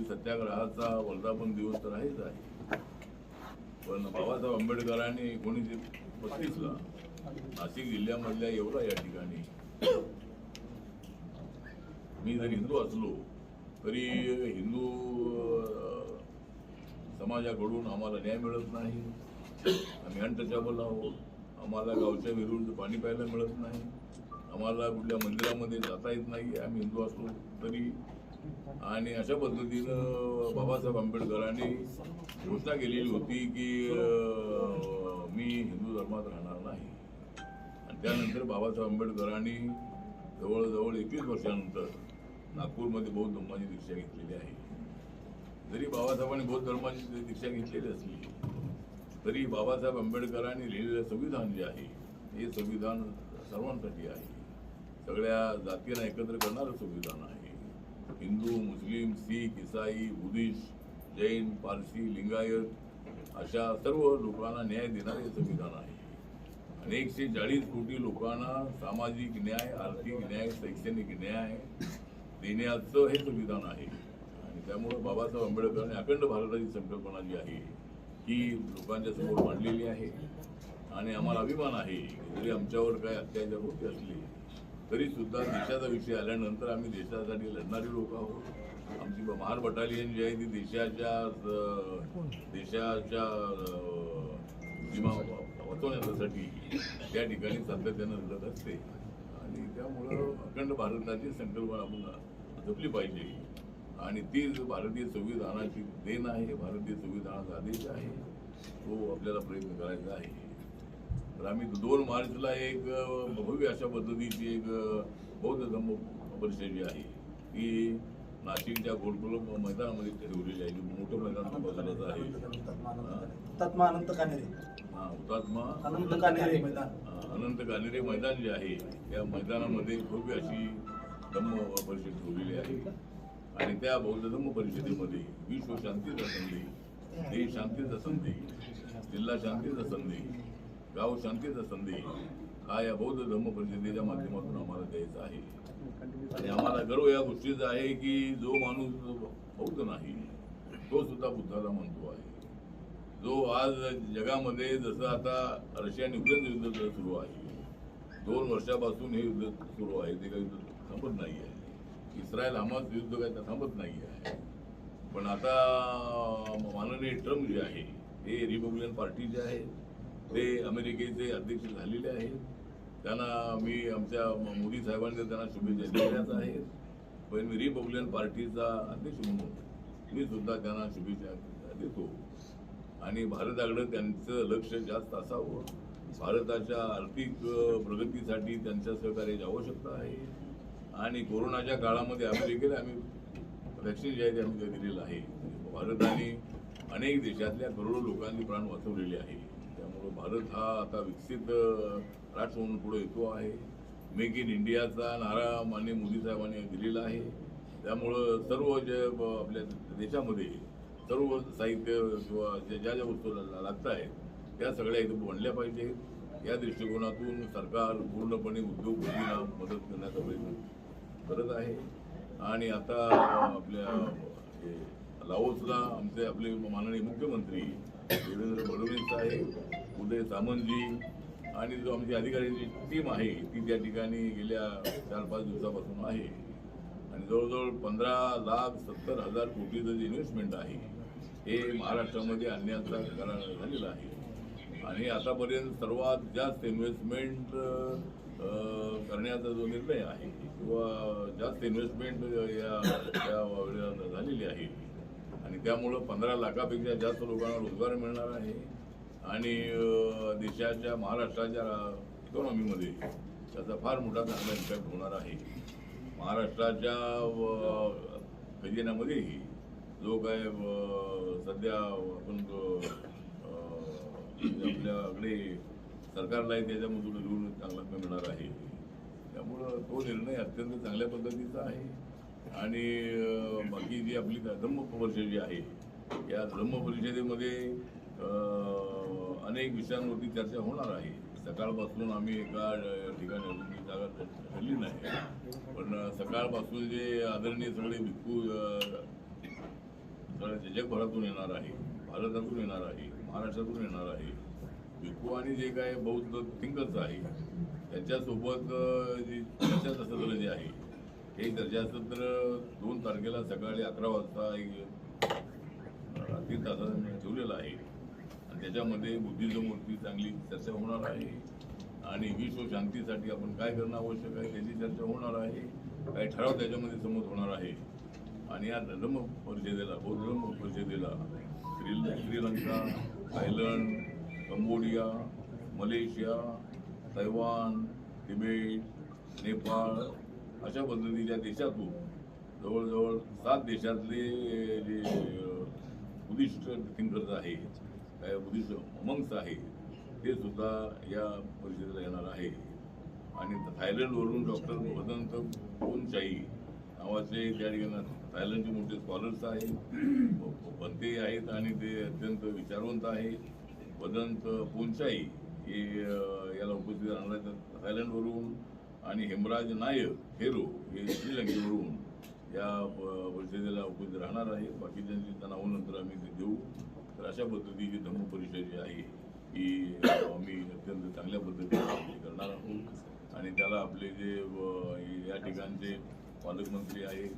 सत्याग्रहाचा वर्धापन दिवस तर आहेच आहे. पण बाबासाहेब आंबेडकरांनी एकोणीसशे पस्तीसला नाशिक जिल्ह्यामधल्या एवढा या ठिकाणी मी जर हिंदू असलो तरी हिंदू समाजाकडून आम्हाला न्याय मिळत नाही. आम्ही अनटचेबल आहोत. आम्हाला गावच्या विरुद्ध पाणी प्यायला मिळत नाही. आम्हाला कुठल्या मंदिरामध्ये जाता येत नाही. आम्ही हिंदू असलो तरी आणि अशा पद्धतीनं बाबासाहेब आंबेडकरांनी घोषणा केलेली होती की मी हिंदू धर्मात राहणार नाही. आणि त्यानंतर बाबासाहेब आंबेडकरांनी जवळजवळ एकवीस वर्षानंतर नागपूरमध्ये बौद्ध धर्माची दीक्षा घेतलेली आहे. जरी बाबासाहेबांनी बौद्ध धर्माची दीक्षा घेतलेली असली तरी बाबासाहेब आंबेडकरांनी लिहिलेलं संविधान जे आहे हे संविधान सर्वांसाठी आहे. सगळ्या जातींना एकत्र करणारं संविधान आहे. हिंदू मुस्लिम सिख इसाई बुद्धिस्ट जैन पारसी लिंगायत अशा सर्व लोकांना न्याय देणारे हे संविधान आहे. आणि एकशे चाळीस कोटी लोकांना सामाजिक न्याय आर्थिक न्याय शैक्षणिक न्याय देण्याचं हे संविधान आहे. आणि त्यामुळं बाबासाहेब आंबेडकरांनी अखंड भारताची संकल्पना जी आहे ही लोकांच्या समोर मांडलेली आहे. आणि आम्हाला अभिमान आहे की जरी आमच्यावर काय अत्याचार होते असले तरीसुद्धा देशाचा विषय आल्यानंतर आम्ही देशासाठी लढणारी लोक आहोत. आमची महार बटालियन जी आहे ती देशाच्या देशाच्या सीमा वाचवण्यासाठी त्या ठिकाणी सातत्यानं लढत असते. आणि त्यामुळं अखंड भारताची संकल्पना आपण जपली पाहिजे. आणि ती भारतीय संविधानाची देण आहे भारतीय संविधानाचा आदेश आहे. तो आपल्याला प्रयत्न करायचा आहे. तर आम्ही दोन मार्चला एक भव्य अशा पद्धतीची एक बौद्ध धम्म परिषद जी आहे ती नाशिकच्या गोलकुलम मैदानामध्ये ठेवलेली आहे. जी मोठं मैदान बाजाराचं आहे. हुतात्मा अनंत कानेरे. हा, हुतात्मा. अनंत कानेरे मैदान. अनंत जे आहे त्या मैदानामध्ये भव्य अशी धम्म परिषद ठेवलेली आहे. आणि त्या बौद्ध धम्म परिषदेमध्ये विश्व शांतीचा संधी देश शांतीचा संधी जिल्हा शांतीचा संधी गाव शांतीचा संदेश हा या बौद्ध धम्म परिषदेच्या माध्यमातून आम्हाला द्यायचा आहे. आणि आम्हाला गर्व या गोष्टीचा आहे की जो माणूस बौद्ध नाही तो सुद्धा बुद्धाला म्हणतो आहे. जो आज जगामध्ये जसं आता रशिया आणि युक्रेन युद्ध सुरू आहे. दोन वर्षापासून हे युद्ध सुरू आहे ते काही युद्ध थांबत नाही आहे. इस्रायल हमास युद्ध काही थांबत नाही आहे. पण आता माननीय ट्रम्प जे आहे हे रिपब्लिकन पार्टी जे आहे ते अमेरिकेचे अध्यक्ष झालेले आहेत त्यांना मी आमच्या मोदी साहेबांनी त्यांना शुभेच्छा दिल्याच आहेत. पण मी रिपब्लिकन पार्टीचा अध्यक्ष म्हणून मी सुद्धा त्यांना शुभेच्छा देतो. आणि भारताकडं त्यांचं लक्ष जास्त असावं. भारताच्या आर्थिक प्रगतीसाठी त्यांच्या सहकार्याची आवश्यकता आहे. आणि कोरोनाच्या काळामध्ये अमेरिकेला आम्ही व्हॅक्सिन जे आहे ते आम्ही दिलेलं आहे. भारताने अनेक देशातल्या करोडो लोकांनी प्राण वाचवलेले आहे. भारत हा आता विकसित राष्ट्र म्हणून पुढे येतो आहे. मेक इन इंडियाचा नारा मान्य मोदी साहेबांनी दिलेला आहे. त्यामुळं सर्व जे आपल्या देशामध्ये सर्व साहित्य किंवा ज्या ज्या ज्या वस्तू लागत आहेत त्या सगळ्या इथं बनल्या पाहिजेत. या दृष्टिकोनातून सरकार पूर्णपणे उद्योगपतींना मदत करण्याचा प्रयत्न करत आहे. आणि आता आपल्या हे लाओसला आमचे आपले माननीय मुख्यमंत्री देवेंद्र फडणवीस साहेब उदय सामंतजी आणि जो आमची अधिकाऱ्यांची टीम आहे ती त्या ठिकाणी गेल्या चार पाच दिवसापासून आहे. आणि जवळजवळ पंधरा लाख सत्तर हजार कोटीचं जे इन्व्हेस्टमेंट आहे हे महाराष्ट्रामध्ये आणण्याचा करार झालेला आहे. आणि आतापर्यंत सर्वात जास्त इन्व्हेस्टमेंट करण्याचा जो निर्णय आहे किंवा जास्त इन्व्हेस्टमेंट या झालेली आहे. आणि त्यामुळं पंधरा लाखापेक्षा जास्त लोकांना रोजगार मिळणार आहे. आणि देशाच्या महाराष्ट्राच्या इकॉनॉमीमध्ये त्याचा फार मोठा चांगला इम्पॅक्ट होणार आहे. महाराष्ट्राच्या खजिन्यामध्येही जो काय सध्या आपण आपल्याकडे सरकारला आहे त्याच्यामधून घेऊन चांगला मिळणार आहे. त्यामुळं तो निर्णय अत्यंत चांगल्या पद्धतीचा आहे. आणि बाकी जी आपली धम्म परिषद जी आहे या धम्म परिषदेमध्ये अनेक विषयांवरती चर्चा होणार आहे. सकाळपासून आम्ही एका ठिकाणी अजून जागा ठरली नाही. पण सकाळपासून जे आदरणीय सगळे भिक्खू सगळ्या जगभरातून येणार आहे भारतातून येणार आहे महाराष्ट्रातून येणार आहे. भिक्खू आणि जे काय बौद्ध थिंकर्स आहे त्याच्यासोबत अं, जी चर्चासत्र जे आहे हे चर्चासत्र दोन तारखेला सकाळी अकरा वाजता एक तीन तासाने ठेवलेलं आहे. त्याच्यामध्ये बुद्धिजमवरती चांगली चर्चा होणार आहे आणि विश्व शांतीसाठी आपण काय करणं आवश्यक आहे त्याची चर्चा होणार आहे. काही ठराव त्याच्यामध्ये समोर होणार आहे. आणि या धर्म परिषदेला बौद्ध परिषदेला Sri Sri Lanka Thailand Cambodia Malaysia Taiwan Tibet Nepal अशा पद्धतीच्या देशातून जवळजवळ सात देशातले जे बुद्धिस्ट थिंकर्स आहेत. काय बुद्धिस्ट मंग्स आहेत ते सुद्धा या परिषदेला येणार आहे. आणि थायलंडवरून डॉक्टर वदंत कोनशाही नावाचे त्या ठिकाणी थायलंडचे मोठे स्कॉलर्स आहेत. पंते आहेत आणि ते अत्यंत विचारवंत आहेत वदंत कोनशाही हे याला उपस्थित राहणार आहेत थायलंडवरून आणि हेमराज नायक हेरो हे श्रीलंकेवरून या प- परिषदेला उपस्थित राहणार आहे बाकीच्यांची त्यांना नंतर आम्ही ते देऊ. तर अशा पद्धतीची धम्म परिषद जी आहे ही आम्ही अत्यंत चांगल्या पद्धतीने करणार आहोत. आणि त्याला आपले जे या ठिकाणचे पालकमंत्री आहेत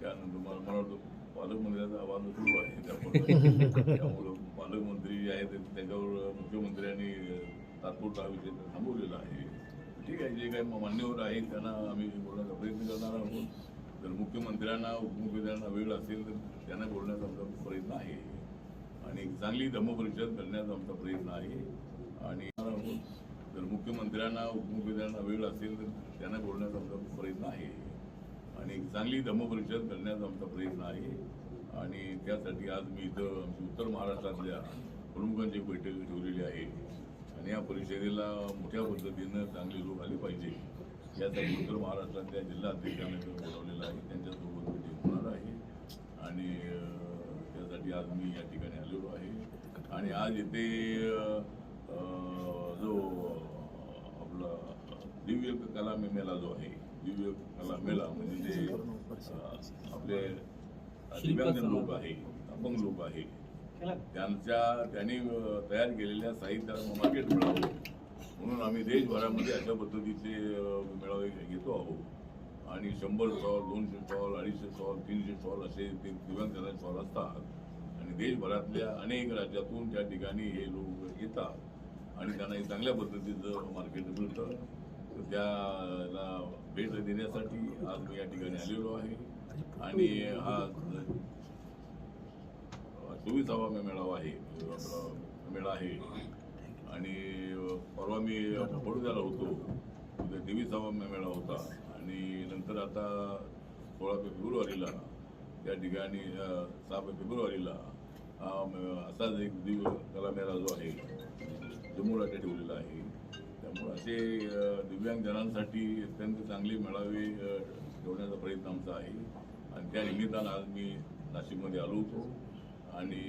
त्यानंतर मला मला वाटतं पालकमंत्र्याचा आवाज सुरू आहे. त्यामुळं त्यामुळं पालकमंत्री जे आहेत त्याच्यावर मुख्यमंत्र्यांनी तात्पुरता विषय थांबवलेला आहे. ठीक आहे जे काही मान्यवर आहेत त्यांना आम्ही बोलण्याचा प्रयत्न करणार आहोत. जर मुख्यमंत्र्यांना उपमुख्यमंत्र्यांना वेळ असेल तर त्यांना बोलण्याचा आमचा प्रयत्न आहे. आणि एक चांगली धम्मपरिषद करण्याचा आमचा प्रयत्न आहे. आणि जर मुख्यमंत्र्यांना उपमुख्यमंत्र्यांना वेळ असेल तर त्यांना बोलण्याचा आमचा प्रयत्न आहे. आणि एक चांगली धम्मपरिषद करण्याचा आमचा प्रयत्न आहे. आणि त्यासाठी आज मी इथं आमची उत्तर महाराष्ट्रातल्या प्रमुखांची बैठक ठेवलेली आहे. आणि या परिषदेला मोठ्या पद्धतीनं चांगले लोक आले पाहिजे. यासाठी उत्तर महाराष्ट्रातल्या जिल्हा अध्यक्षांना बोलावलेलं आहे. त्यांच्यासोबत मिटिंग होणार आहे. आणि अं, त्यासाठी आज मी या ठिकाणी आलेलो आहे. आणि आज इथे जो आपला दिव्य कला मेला जो आहे दिव्य कला मेळा म्हणजे जे आपले दिव्यांग लोक आहे अपंग लोक आहे त्यांच्या त्यांनी तयार केलेल्या साहित्याला मार्केट मिळावं म्हणून आम्ही देशभरामध्ये अशा पद्धतीचे मेळावे घेतो आहोत. आणि शंभर स्टॉल दोनशे स्टॉल अडीचशे स्टॉल तीनशे स्टॉल असे ते दिव्यांगांचे स्टॉल असतात. आणि देशभरातल्या अनेक राज्यातून त्या ठिकाणी हे लोक येतात आणि त्यांना एक चांगल्या पद्धतीचं मार्केट मिळतं. तर त्याला भेट देण्यासाठी आज मी या ठिकाणी आलेलो आहे. आणि हा चोवीसावा मेळावा आहे. मेळा आहे. आणि परवा मी बडोद्याला होतो. तिथे तेवीसावा मेळा होता. आणि नंतर आता सोळा फेब्रुवारीला त्या ठिकाणी सहा फेब्रुवारीला असाच एक दिव कला मेळा जो आहे जम्मूला ठेवलेला आहे. त्यामुळे असे दिव्यांग जणांसाठी अत्यंत चांगले मेळावे ठेवण्याचा प्रयत्न आमचा आहे. आणि त्या निमित्तानं आज मी नाशिकमध्ये आलो होतो. आणि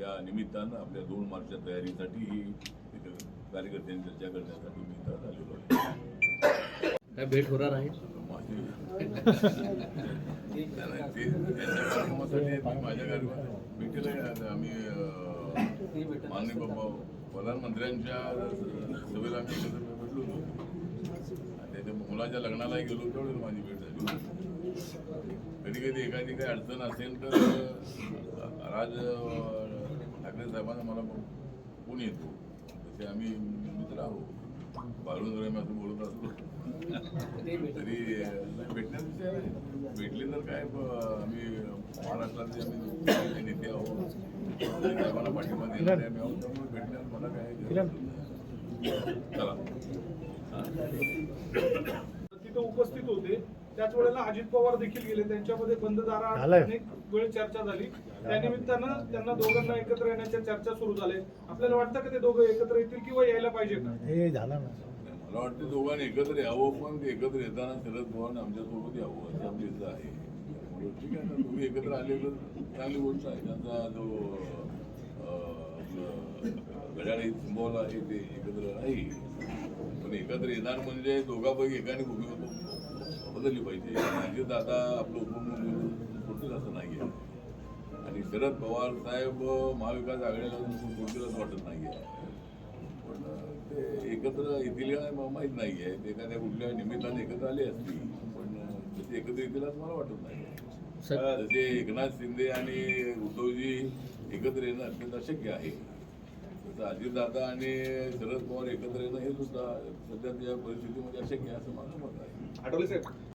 या निमित्तानं आपल्या दोन मार्चच्या तयारीसाठी ही इथं चर्चा करण्यासाठी मी इथं आलेलो आहे. काय भेट होणार आहे? माझी त्यांच्या कार्यक्रमासाठी मी माझ्या कार्यक्रमात भेटीला आम्ही अ, माननीय बाबा प्रधानमंत्र्यांच्या सभेला आम्ही एकत्र भेटलो होतो त्याच्या मुलाच्या लग्नाला गेलो तेवढीच माझी भेट झाली कधी कधी एखादी काही अडचण असेल तर राज अ, ठाकरे साहेबांना मला फोन येतो तसे आम्ही मित्र आहोत. बाळून जर आम्ही असं बोलत असलो तरी भेटले तर काय आम्ही महाराष्ट्रातले आम्ही चांगले नेते आहोत. तरी साहेबांना पाठिंबा देणारे आम्ही आहोत. त्यामुळे भेटण्यात मला काय गरज नाही. चला. तिथे उपस्थित होते. त्याच वेळेला अजित पवार देखील गेले. त्यांच्यामध्ये बंद दारा. अनेक वेळ चर्चा झाली. त्यानिमित्तानं त्यांना दोघांना एकत्र येण्याच्या चर्चा सुरू झाल्या आपल्याला वाटतं का ते दोघं एकत्र येतील किंवा यायला पाहिजे? का हे झालं ना. मला वाटतं दोघांनी एकत्र यावं पण ते एकत्र येताना शरद पवार आमच्यासोबत यावं असं आमच्या इथं आहे. त्यामुळे ठीक आहे ना तुम्ही एकत्र आलेलं चांगली गोष्ट आहे. त्यांचा जो घड्याळी सिंबॉल आहे ते एकत्र नाही. पण एकत्र येणार म्हणजे दोघांपैकी एकाने भूमिका बदलली पाहिजे. म्हणजे दादा आपलं उपमुख्यमंत्री सोडतील असं नाही आहे. आणि शरद पवार साहेब महाविकास आघाडीला सोडतील असं वाटत आहे. पण ते एकत्र येतील का नाही मला माहीत नाहीये. ते एखाद्या कुठल्या निमित्ताने एकत्र आले असतील पण ते एकत्र येतील असं मला वाटत नाही. जसे एकनाथ शिंदे आणि उद्धवजी एकत्र येणं अत्यंत अशक्य आहे. तसं अजितदादा आणि शरद पवार एकत्र येणं हे सुद्धा सध्याच्या परिस्थितीमध्ये अशक्य आहे असं माझं मत आहे. आठवले साहेब?